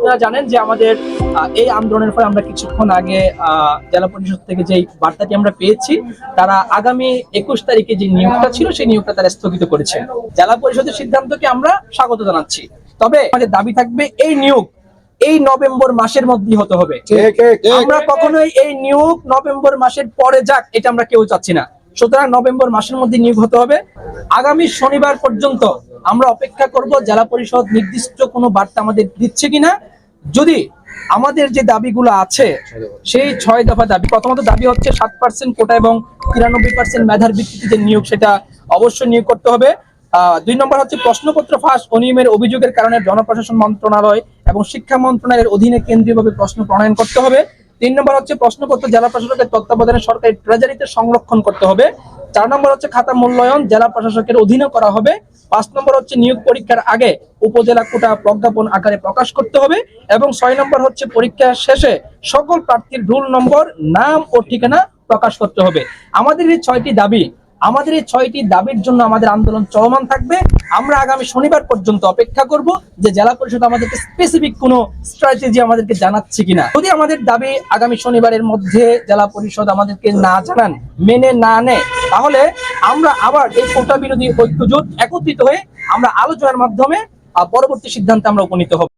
আপনারা জানেন যে আমাদের এই আন্দোলনের ফলে আমরা কিছুক্ষণ আগে জেলা পরিষদ থেকে যে বার্তাটি আমরা পেয়েছি তারা আগামী একুশ তারিখে যে নিয়োগটা ছিল সেই নিয়োগটা তারা স্থগিত করেছে। জেলা পরিষদের সিদ্ধান্তকে আমরা স্বাগত জানাচ্ছি। তবে আমাদের দাবি থাকবে এই নিয়োগ এই নভেম্বর মাসের মধ্যেই হতে হবে। আমরা কখনোই এই নিয়োগ নভেম্বর মাসের পরে যাক এটা আমরা কেউ চাচ্ছি না। সুতরাং নভেম্বর মাসের মধ্যে নিয়োগ হতে হবে। আগামী শনিবার পর্যন্ত আমরা অপেক্ষা করব জেলা পরিষদ নির্দিষ্ট কোনো বার্তা আমাদের দিচ্ছে কিনা যদি আমাদের যে দাবিগুলো আছে, সেই ছয় দফা দাবি, প্রথমত দাবি হচ্ছে সাত পার্সেন্ট কোটা এবং তিরানব্বই পার্সেন্ট মেধার ভিত্তিতে যে নিয়োগ, সেটা অবশ্যই নিয়োগ করতে হবে। দুই নম্বর হচ্ছে প্রশ্নপত্র ফাঁস অনিয়মের অভিযোগের কারণে জনপ্রশাসন মন্ত্রণালয় এবং শিক্ষা মন্ত্রণালয়ের অধীনে কেন্দ্রীয়ভাবে প্রশ্ন প্রণয়ন করতে হবে। তিন নম্বর হচ্ছে প্রশ্নপত্র জেলা প্রশাসকের তত্ত্বাবধানে সরকারি ট্রেজারিতে সংরক্ষণ করতে হবে। চার নম্বর হচ্ছে খাতা মূল্যায়ন, জেলা প্রশাসকের অধীনে করা হবে। পাঁচ নম্বর হচ্ছে নিয়োগ পরীক্ষার আগে উপজেলা কোটা প্রজ্ঞাপন আকারে প্রকাশ করতে হবে এবং ছয় নম্বর হচ্ছে পরীক্ষা শেষে সকল প্রার্থীর রুল নম্বর, নাম ও ঠিকানা প্রকাশ করতে হবে। আমাদের এই ছয়টি দাবি আমাদের এই ছয়টি দাবির জন্য আমাদের আন্দোলন চলমান থাকবে। আমরা আগামী শনিবার পর্যন্ত অপেক্ষা করব যে জেলা পরিষদ আমাদেরকে স্পেসিফিক কোনো স্ট্র্যাটেজি আমাদেরকে জানাচ্ছে কিনা। যদি আমাদের দাবি আগামী শনিবারের মধ্যে জেলা পরিষদ আমাদেরকে না জানান, মেনে না নেয়, তাহলে আমরা আবার এই কোটা বিরোধী ঐক্যজোট একত্রিত হয়ে আমরা আলোচনার মাধ্যমে পরবর্তী সিদ্ধান্তে আমরা উপনীত হব।